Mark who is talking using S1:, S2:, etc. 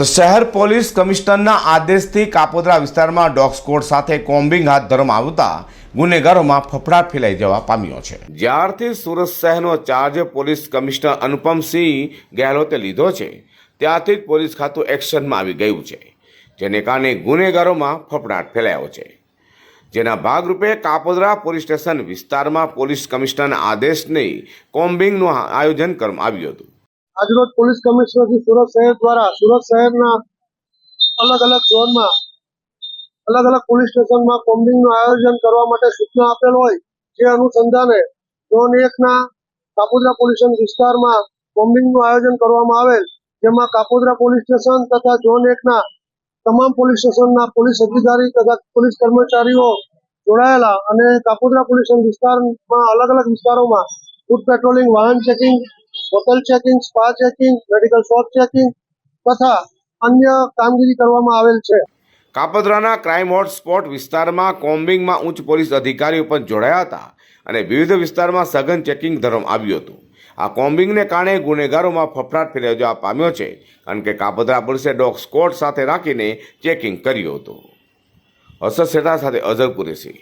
S1: તો શહેર પોલીસ કમિશનરના આદેશથી કાપોદ્રા વિસ્તારમાં ડોગ સ્કોડ સાથે કોમ્બિંગ હાથ ધરવામાં આવતા ગુનેગારોમાં ફફડાટ ફેલાઈ જવા પામ્યો છે. જ્યારથી સુરત શહેરનો ચાર્જ પોલીસ કમિશનર અનુપમસિંહ ગેહલોતે લીધો છે, ત્યારથી જ પોલીસ ખાતું એક્શનમાં આવી ગયું છે, જેને કારણે ગુનેગારોમાં ફફડાટ ફેલાયો છે. જેના ભાગરૂપે કાપોદ્રા પોલીસ સ્ટેશન વિસ્તારમાં પોલીસ કમિશનરના આદેશની કોમ્બિંગનું આયોજન કરવામાં આવ્યું હતું.
S2: આજરોજ પોલીસ કમિશનરથી સુરત શહેર દ્વારા, સુરત શહેરના અલગ અલગ ઝોનમાં અલગ અલગ પોલીસ સ્ટેશનમાં કોમ્બિંગનું આયોજન કરવા માટે સૂચના આપેલ હોય, જે અનુસંધાને ઝોન એકના કાપોદ્રા પોલીસ વિસ્તારમાં કોમ્બિંગનું આયોજન કરવામાં આવેલ, જેમાં કાપોદ્રા પોલીસ સ્ટેશન તથા ઝોન એકના તમામ પોલીસ સ્ટેશનના પોલીસ અધિકારી તથા પોલીસ કર્મચારીઓ જોડાયેલા અને કાપોદ્રા પોલીસ વિસ્તારમાં અલગ અલગ વિસ્તારોમાં ફૂડ પેટ્રોલિંગ, વાહન checking hotel checking spa checking medical shop checking તથા અન્ય કામગીરી કરવામાં આવેલ છે.
S1: કાપોદ્રાના ક્રાઇમ હોટસ્પોટ વિસ્તારમાં કોમ્બિંગમાં ઉચ્ચ પોલીસ અધિકારીઓ પણ જોડાયા હતા અને વિવિધ વિસ્તારમાં સઘન ચેકિંગ ધરવામાં આવ્યું હતું. આ કોમ્બિંગને કારણે ગુનેગારોમાં ફફડાટ જવા પામ્યો છે, કારણ કે કાપોદ્રા પોલીસે ડોગ સ્કોડ સાથે રાખીને ચેકિંગ કર્યું હતું. અસર શેઠા સાથે અઝર કુરેશી.